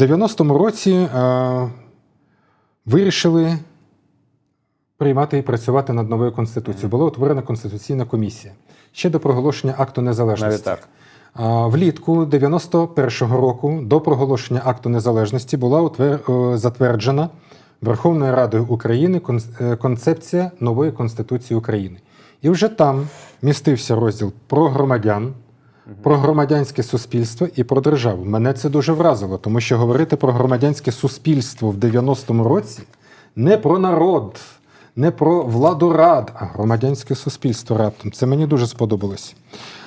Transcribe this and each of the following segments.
90-му році е, вирішили приймати і працювати над новою конституцією. Була утворена конституційна комісія ще до проголошення акту незалежності. Навіть так. Влітку 91-го року до проголошення акту незалежності була утвер- е, затверджена Верховною Радою України е, концепція нової Конституції України. І вже там містився розділ про громадян, про громадянське суспільство і про державу. Мене це дуже вразило, тому що говорити про громадянське суспільство в 90-му році не про народ, не про владу рад, а громадянське суспільство раптом. Це мені дуже сподобалось.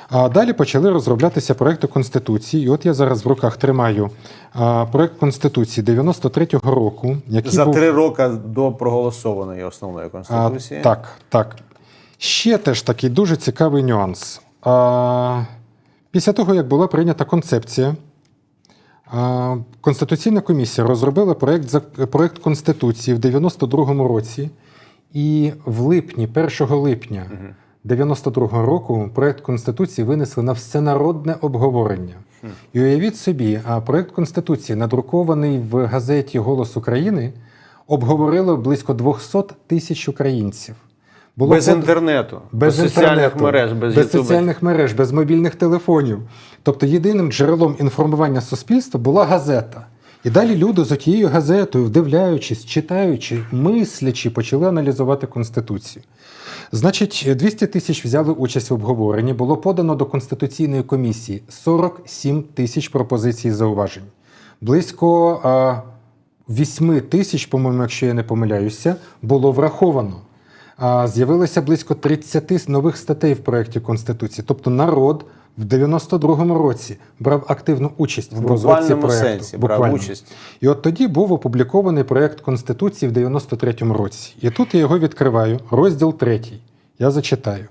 А далі почали розроблятися проекти Конституції. І от я зараз в руках тримаю а, проект Конституції 93-го року, який За був три роки до проголосованої основної а, конституції. так, так. Ще теж такий дуже цікавий нюанс. А, після того, як була прийнята концепція, Конституційна комісія розробила проєкт, проєкт Конституції в 92-му році, і в липні, 1 липня 92-го року, проєкт Конституції винесли на всенародне обговорення. І уявіть собі, проєкт Конституції, надрукований в газеті Голос України, обговорило близько 200 тисяч українців. Було без інтернету, без, без, соціальних мереж, без, без соціальних мереж, без мобільних телефонів. Тобто єдиним джерелом інформування суспільства була газета. І далі люди з тією газетою, вдивляючись, читаючи, мислячи, почали аналізувати Конституцію. Значить, 200 тисяч взяли участь в обговоренні. Було подано до Конституційної комісії 47 тисяч пропозицій зауважень. Близько а, 8 тисяч, по-моєму, якщо я не помиляюся, було враховано. З'явилося близько 30 нових статей в проєкті Конституції. Тобто народ в 92-му році брав активну участь в, В розробці проєкту. Буквально. участь. І от тоді був опублікований проєкт Конституції в 93-му році. І тут я його відкриваю, розділ 3. Я зачитаю: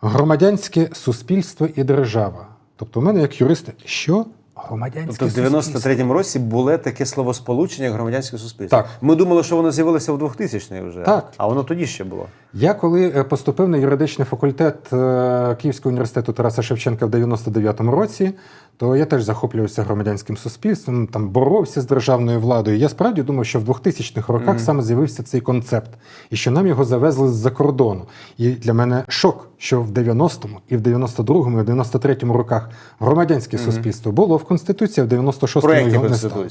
Громадянське суспільство і держава. Тобто, у мене як юриста, що громадянське Тобто в суспільство? 93-му році було таке словосполучення як громадянське суспільство. Так. Ми думали, що воно з'явилося в 2000-х вже. Так. А воно тоді ще було. Я коли е, поступив на юридичний факультет е, Київського університету Тараса Шевченка в 99-му році, то я теж захоплювався громадянським суспільством, там боровся з державною владою. Я справді думав, що в 2000-х роках саме з'явився цей концепт, і що нам його завезли з-за кордону. І для мене шок, що в 90-му, і в 92-му, і в 93-му роках громадянське суспільство було в Конституції, а в 96-му його не стало.